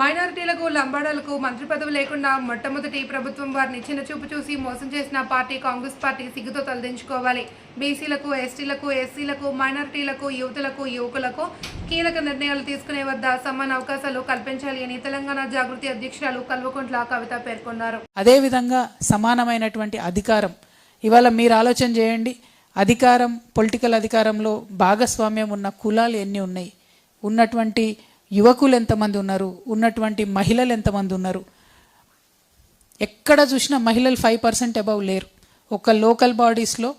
మైనారిటీలకు లంబాడాలకు మంత్రి పదవి లేకుండా మొట్టమొదటి ప్రభుత్వం వారిని చిన్న చూపు చూసి మోసం చేసిన పార్టీ కాంగ్రెస్ పార్టీ సిగ్గుతో తలదించుకోవాలి. బీసీలకు ఎస్టీలకు ఎస్సీలకు మైనారిటీలకు యువతులకు యువకులకు కీలక నిర్ణయాలు తీసుకునే వద్ద సమాన అవకాశాలు కల్పించాలి అని తెలంగాణ జాగృతి అధ్యక్షురాలు కల్వకుంట్ల కవిత పేర్కొన్నారు. అదేవిధంగా సమానమైనటువంటి అధికారం. ఇవాళ మీరు ఆలోచన చేయండి. అధికారం పొలిటికల్ అధికారంలో భాగస్వామ్యం ఉన్న కులాలు ఎన్ని ఉన్నాయి? ఉన్నటువంటి యువకులు ఎంతమంది ఉన్నారు? ఉన్నటువంటి మహిళలు ఎంతమంది ఉన్నారు? ఎక్కడ చూసినా మహిళలు ఫైవ్ పర్సెంట్ అబవ్ లేరు. ఒక లోకల్ బాడీస్లో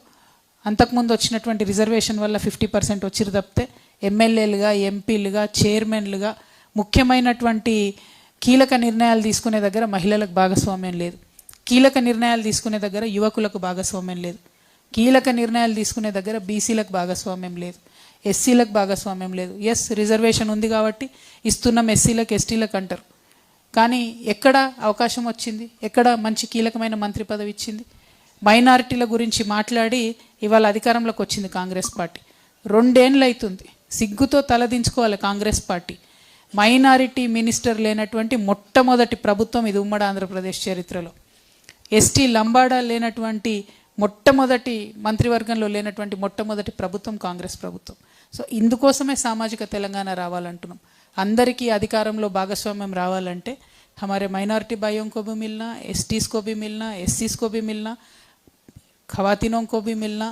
అంతకుముందు వచ్చినటువంటి రిజర్వేషన్ వల్ల ఫిఫ్టీ పర్సెంట్ వచ్చిరు తప్పితే ఎమ్మెల్యేలుగా ఎంపీలుగా చైర్మన్లుగా ముఖ్యమైనటువంటి కీలక నిర్ణయాలు తీసుకునే దగ్గర మహిళలకు భాగస్వామ్యం లేదు. కీలక నిర్ణయాలు తీసుకునే దగ్గర యువకులకు భాగస్వామ్యం లేదు. కీలక నిర్ణయాలు తీసుకునే దగ్గర బీసీలకు భాగస్వామ్యం లేదు. ఎస్సీలకు భాగస్వామ్యం లేదు. ఎస్ రిజర్వేషన్ ఉంది కాబట్టి ఇస్తున్నాం ఎస్సీలకు ఎస్టీలకు అంటారు. కానీ ఎక్కడ అవకాశం వచ్చింది? ఎక్కడ మంచి కీలకమైన మంత్రి పదవి ఇచ్చింది? మైనారిటీల గురించి మాట్లాడి ఇవాళ అధికారంలోకి వచ్చింది కాంగ్రెస్ పార్టీ. రెండేళ్ళు అవుతుంది సిగ్గుతో తలదించుకోవాలి కాంగ్రెస్ పార్టీ. మైనారిటీ మినిస్టర్ లేనటువంటి మొట్టమొదటి ప్రభుత్వం ఇది ఉమ్మడి ఆంధ్రప్రదేశ్ చరిత్రలో. ఎస్టీ లంబాడా లేనటువంటి మొట్టమొదటి మంత్రివర్గంలో లేనటువంటి మొట్టమొదటి ప్రభుత్వం కాంగ్రెస్ ప్రభుత్వం సో ఇందుకోసమే సామాజిక తెలంగాణ రావాలంటున్నాం అందరికీ అధికారంలో భాగస్వామ్యం రావాలంటే हमारे माइनॉरिटी भाइयों को भी मिलना एस को भी मिलना एस को भी मिलना खवातीनों को भी मिलना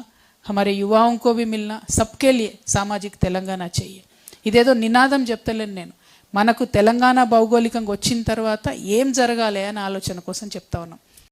हमारे युवाओं को भी मिलना सबके लिए సామాజిక తెలంగాణ చెయ్యి ఇదేదో నినాదం చెప్తలేను నేను మనకు తెలంగాణ భౌగోళికంగా వచ్చిన తర్వాత ఏం జరగాలి అనే ఆలోచన కోసం చెప్తా ఉన్నాం